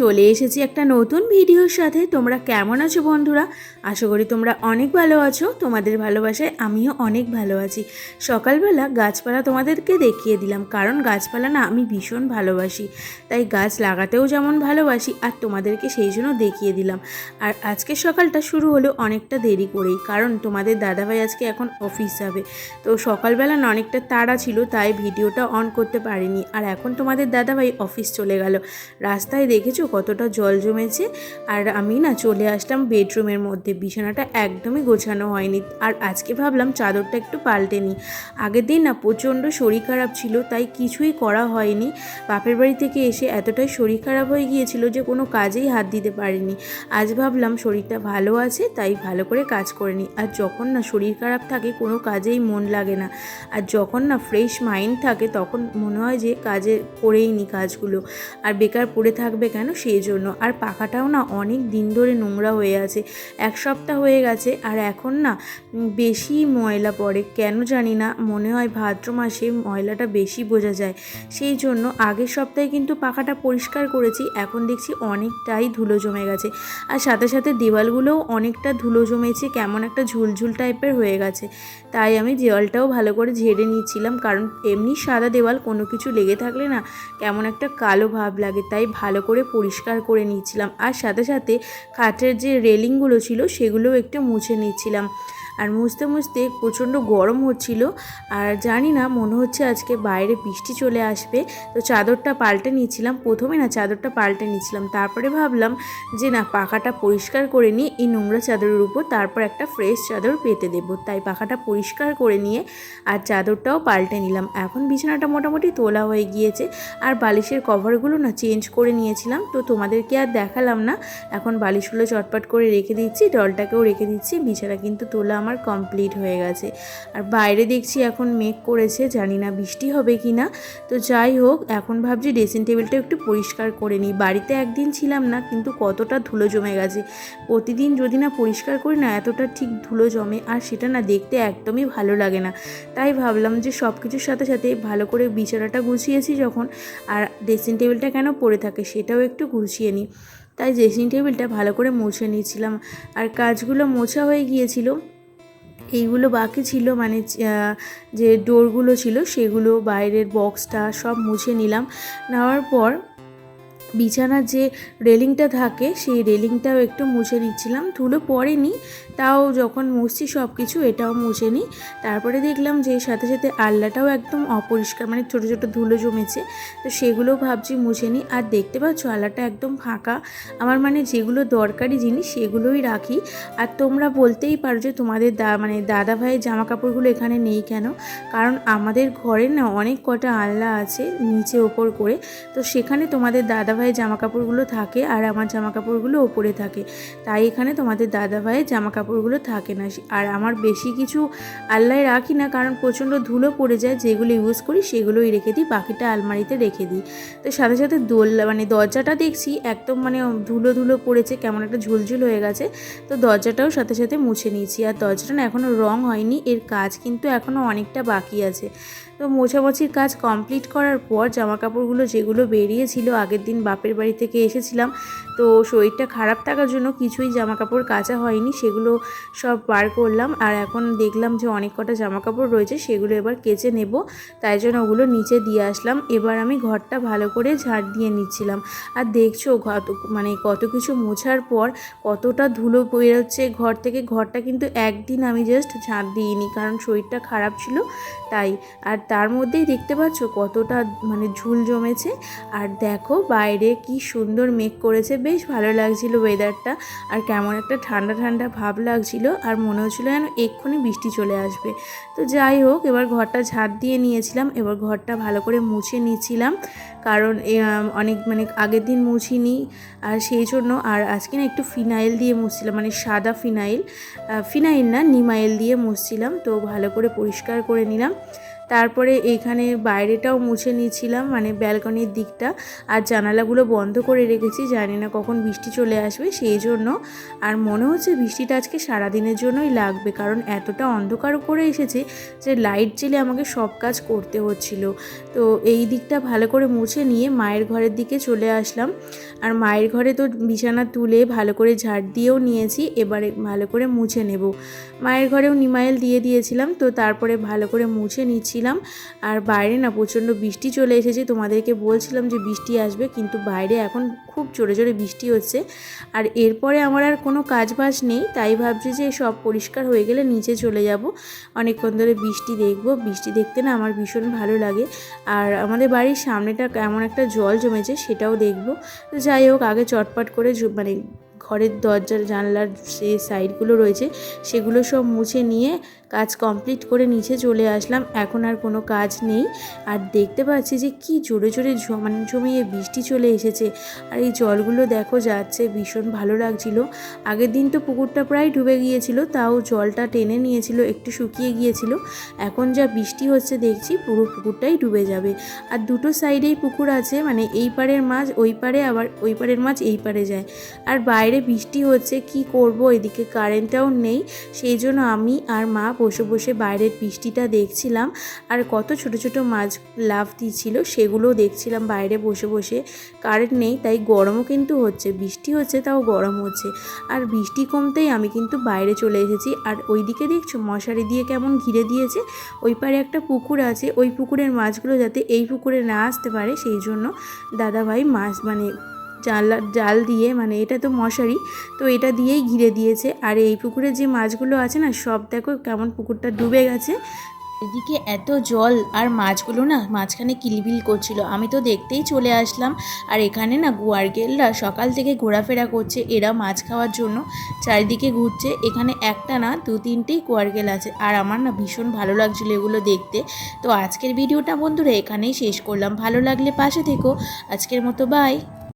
চলে এসেছি একটা নতুন ভিডিওর সাথে। তোমরা কেমন আছো বন্ধুরা? আশা করি তোমরা অনেক ভালো আছো। তোমাদের ভালোবাসায় আমিও অনেক ভালো আছি। সকালবেলা গাছপালা তোমাদেরকে দেখিয়ে দিলাম, কারণ গাছপালা না আমি ভীষণ ভালোবাসি। তাই গাছ লাগাতেও যেমন ভালোবাসি, আর তোমাদেরকে সেই জন্য দেখিয়ে দিলাম। আর আজকের সকালটা শুরু হলো অনেকটা দেরি করেই, কারণ তোমাদের দাদাভাই আজকে এখন অফিস যাবে। তো সকালবেলা না অনেকটা তাড়া ছিল, তাই ভিডিওটা অন করতে পারিনি। আর এখন তোমাদের দাদাভাই অফিস চলে গেল। রাস্তায় দেখেছ কতটা জল জমেছে? আর আমি না চলে আসলাম বেডরুমের মধ্যে। বিছানাটা একদমই গোছানো হয়নি। আর আজকে ভাবলাম চাদরটা একটু পাল্টে নিই। আগের দিন না প্রচণ্ড শরীর খারাপ ছিল, তাই কিছুই করা হয়নি। বাপের বাড়ি থেকে এসে এতটাই শরীর খারাপ হয়ে গিয়েছিল যে কোনো কাজেই হাত দিতে পারিনি। আজ ভাবলাম শরীরটা ভালো আছে, তাই ভালো করে কাজ করে নিই। আর যখন না শরীর খারাপ থাকে, কোনো কাজেই মন লাগে না। আর যখন না ফ্রেশ মাইন্ড থাকে, তখন মনে হয় যে কাজে করেই নি কাজগুলো। আর বেকার পড়ে থাকবে কেন? সেই জন্য। আর পাখাটাও না অনেক দিন ধরে নোংরা হয়ে আছে। এক সপ্তাহ হয়ে গেছে আর এখন না বেশি ময়লা পড়ে। কেন জানি না, মনে হয় ভাদ্র মাসে ময়লাটা বেশি বোঝা যায়। সেই জন্য আগের সপ্তাহে কিন্তু পাখাটা পরিষ্কার করেছি, এখন দেখছি অনেকটাই ধুলো জমে গেছে। আর সাথে সাথে দেওয়ালগুলোও অনেকটা ধুলো জমেছে, কেমন একটা ঝুলঝুল টাইপের হয়ে গেছে। তাই আমি দেওয়ালটাও ভালো করে ঝেড়ে নিচ্ছিলাম, কারণ এমনি সাদা দেওয়াল কোনো কিছু লেগে থাকলে না কেমন একটা কালো ভাব লাগে। তাই ভালো করে পরিষ্কার করে নিচ্ছিলাম। আর সাথে সাথে কাঠের যে রেলিংগুলো ছিল সেগুলোও একটু মুছে নিচ্ছিলাম। আর মুছতে মুছতে প্রচণ্ড গরম হচ্ছিল। আর জানি না, মনে হচ্ছে আজকে বাইরে বৃষ্টি চলে আসবে। তো চাদরটা পাল্টে নিয়েছিলাম। প্রথমে না চাদরটা পাল্টে নিয়েছিলাম। তারপরে ভাবলাম যে না, পাখাটা পরিষ্কার করে নিয়ে এই নোংরা চাদরের উপর তারপর একটা ফ্রেশ চাদর পেতে দেবো। তাই পাখাটা পরিষ্কার করে নিয়ে আর চাদরটাও পাল্টে নিলাম। এখন বিছানাটা মোটামুটি তোলা হয়ে গিয়েছে। আর বালিশের কভারগুলো না চেঞ্জ করে নিয়েছিলাম। তো তোমাদেরকে আর দেখালাম না। এখন বালিশগুলো চটপট করে রেখে দিচ্ছি। ডলটাকেও রেখে দিচ্ছি। বিছানা কিন্তু তোলা আমার কমপ্লিট হয়ে গেছে। আর বাইরে দেখছি এখন মেঘ করেছে, জানি না বৃষ্টি হবে কি না। তো যাই হোক, এখন ভাবছি ড্রেসিং টেবিলটা একটু পরিষ্কার করে নিই। বাড়িতে একদিন ছিলাম না, কিন্তু কতটা ধুলো জমে গেছে। প্রতিদিন যদি না পরিষ্কার করি না, এতটা ঠিক ধুলো জমে, আর সেটা না দেখতে একদমই ভালো লাগে না। তাই ভাবলাম যে সব কিছুর সাথে সাথে ভালো করে বিছানাটা গুছিয়েছি যখন, আর ড্রেসিং টেবিলটা কেন পড়ে থাকে সেটাও একটু গুছিয়ে নিই। তাই ড্রেসিং টেবিলটা ভালো করে মুছে নিয়েছিলাম। আর কাজগুলো মোছা হয়ে গিয়েছিল। এইগুলো বাকি ছিল মানে যে ডোরগুলো ছিল সেগুলো বাইরের বক্সটা সব মুছে নিলাম। নেওয়ার পর বিছানার যে রেলিংটা থাকে, সেই রেলিংটাও একটু মুছে নিচ্ছিলাম। ধুলো পড়েনি, তাও যখন মুছছি সব কিছু এটাও মুছে নিই তারপরে দেখলাম যে, সাথে সাথে আল্লাটাও একদম অপরিষ্কার মানে ছোটো ছোটো ধুলো জমেছে। তো সেগুলোও ভাবছি মুছে নিই আর দেখতে পাচ্ছ আল্লাটা একদম ফাঁকা। আমার মানে যেগুলো দরকারি জিনিস, সেগুলোই রাখি। আর তোমরা বলতেই পারো যে, তোমাদের দা মানে দাদা ভাইয়ের জামা কাপড়গুলো এখানে নেই কেন? কারণ আমাদের ঘরে না অনেক কটা আলনা আছে, নিচে ওপর করে। তো সেখানে তোমাদের দাদা ভাইয়ের জামা কাপড়গুলো থাকে আর আমার জামা কাপড়গুলো ওপরে থাকে। তাই এখানে তোমাদের দাদা ভাইয়ের জামা কাপড়গুলো থাকে না। আর আমার বেশি কিছু আল্লায় রাখি না, কারণ প্রচণ্ড ধুলো পড়ে যায়, যেগুলো ইউজ করি সেগুলোই রেখে দিই, বাকিটা আলমারিতে রেখে দিই। তো সাথে সাথে দোল্লা মানে দরজাটা দেখছি, একদম মানে ধুলো ধুলো পড়েছে, কেমন একটা ঝুলঝুল হয়ে গেছে। তো দরজাটাও সাথে সাথে মুছে নিয়েছি। আর দরজাটা না এখনও রং হয়নি, এর কাজ কিন্তু এখনও অনেকটা বাকি আছে। তো মোছামুছির কাজ কমপ্লিট করার পর জামা কাপড়গুলো যেগুলো বেরিয়েছিল আগের দিন বাপের বাড়ি থেকে এসেছিলাম তো শরীরটা খারাপ থাকার জন্য কিছুই জামা কাপড় কাচা হয়নি, সেগুলো সব বার করলাম। আর এখন দেখলাম যে অনেক কটা জামা কাপড় রয়েছে, সেগুলো এবার কেচে নেব। তাই জন্য ওগুলো নিচে দিয়ে আসলাম। এবার আমি ঘরটা ভালো করে ঝাড় দিয়ে নিচ্ছিলাম। আর দেখছ কত মানে কত কিছু মোছার পর কতটা ধুলো বেরোচ্ছে ঘর থেকে। ঘরটা কিন্তু একদিন আমি জাস্ট ঝাঁট দিইনি, কারণ শরীরটা খারাপ ছিল তাই। আর তার মধ্যেই দেখতে পাচ্ছ কতটা মানে ঝুল জমেছে। আর দেখো বাইরে কি সুন্দর মেঘ করেছে বেশ ভালো লাগছিল ওয়েদারটা আর কেমন একটা ঠান্ডা ঠান্ডা ভাব লাগছিল, আর মনে হচ্ছিল যেন এক্ষুনি বৃষ্টি চলে আসবে। তো যাই হোক, এবার ঘরটা ঝাঁট দিয়ে নিয়েছিলাম, এবার ঘরটা ভালো করে মুছে নিচ্ছিলাম। কারণ অনেক মানে আগের দিন মুছিনি, আর সেই জন্য, আর আজকে না একটু ফিনাইল দিয়ে মুছছিলাম মানে সাদা ফিনাইল। ফিনাইল না, নিমাইল দিয়ে মুছছিলাম। তো ভালো করে পরিষ্কার করে নিলাম। তারপরে এইখানে বাইরেটাও মুছে নিয়েছিলাম মানে ব্যালকনির দিকটা। আর জানালাগুলো বন্ধ করে রেখেছি, জানি না কখন বৃষ্টি চলে আসবে, সেই জন্য। আর মনে হচ্ছে বৃষ্টিটা আজকে সারাদিনের জন্যই লাগবে, কারণ এতটা অন্ধকার করে এসেছে যে লাইট জেলে আমাকে সব কাজ করতে হচ্ছিল। তো এই দিকটা ভালো করে মুছে নিয়ে মায়ের ঘরের দিকে চলে আসলাম। আর মায়ের ঘরে তো বিছানা তুলে ভালো করে ঝাড় দিয়েও নিয়েছি, এবারে ভালো করে মুছে নেব। মায়ের ঘরেও নিমাইল দিয়ে দিয়েছিলাম, তো তারপরে ভালো করে মুছে নিচ্ছিলাম আর বাইরে না প্রচণ্ড বৃষ্টি চলে এসেছে। তোমাদেরকে বলছিলাম যে বৃষ্টি আসবে, কিন্তু বাইরে এখন খুব জোরে জোরে বৃষ্টি হচ্ছে। আর এরপরে আমার আর কোনো কাজ বাজ নেই, তাই ভাবছি যে সব পরিষ্কার হয়ে গেলে নিচে চলে যাব। অনেকক্ষণ ধরে বৃষ্টি দেখব। বৃষ্টি দেখতে না আমার ভীষণ ভালো লাগে। আর আমাদের বাড়ির সামনেটা কেমন একটা জল জমেছে সেটাও দেখব। যাই হোক, আগে চটপট করে মানে ঘরের দরজার জানলার যে সাইডগুলো রয়েছে, সেগুলো সব মুছে নিয়ে কাজ কমপ্লিট করে নিচে চলে আসলাম। এখন আর কোনো কাজ নেই। আর দেখতে পাচ্ছি যে কি জোরে জোরে জমান জমিয়ে বৃষ্টি চলে এসেছে। আর এই জলগুলো দেখো যাচ্ছে, ভীষণ ভালো লাগছিল। আগের দিন তো পুকুরটা প্রায় ডুবে গিয়েছিল, তাও জলটা টেনে নিয়েছিল, একটু শুকিয়ে গিয়েছিল। এখন যা বৃষ্টি হচ্ছে দেখছি, পুরো পুকুরটাই ডুবে যাবে। আর দুটো সাইডেই পুকুর আছে মানে এই পারের মাছ ওই পারে আবার, ওই পারের মাছ এই পারে যায়। আর বাইরে বৃষ্টি হচ্ছে, কি করব? এদিকে কারেন্টটাও নেই। সেই জন্য আমি আর মা বসে বসে বাইরের বৃষ্টিটা দেখছিলাম। আর কত ছোট ছোট মাছ লাভ দিচ্ছিল, সেগুলোও দেখছিলাম। বাইরে বসে বসে কারেন্ট নেই, তাই গরমও কিন্তু হচ্ছে। বৃষ্টি হচ্ছে, তাও গরম হচ্ছে। আর বৃষ্টি কমতেই আমি কিন্তু বাইরে চলে এসেছি। আর ওইদিকে দেখছ, মশারি দিয়ে কেমন ঘিরে দিয়েছে? ওই পারে একটা পুকুর আছে, ওই পুকুরের মাছগুলো যাতে এই পুকুরে না আসতে পারে, সেই জন্য দাদাভাই মাছ মানে জানলা জাল দিয়ে মানে এটা তো মশারি, তো এটা দিয়েই ঘিরে দিয়েছে। আর এই পুকুরে যে মাছগুলো আছে না, সব দেখো কেমন পুকুরটা ডুবে গেছে। এদিকে এত জল, আর মাছগুলো না মাঝখানে কিলবিল করছিল। আমি তো দেখতেই চলে আসলাম। আর এখানে না গোয়ারগেলরা সকাল থেকে ঘোরাফেরা করছে, এরা মাছ খাওয়ার জন্য। চারিদিকে ঘুরছে। এখানে একটা না, দু তিনটেই কোয়ারগেল আছে। আর আমার না ভীষণ ভালো লাগছিল এগুলো দেখতে। তো আজকের ভিডিওটা বন্ধুরা এখানেই শেষ করলাম। ভালো লাগলে পাশে থেকো। আজকের মতো বাই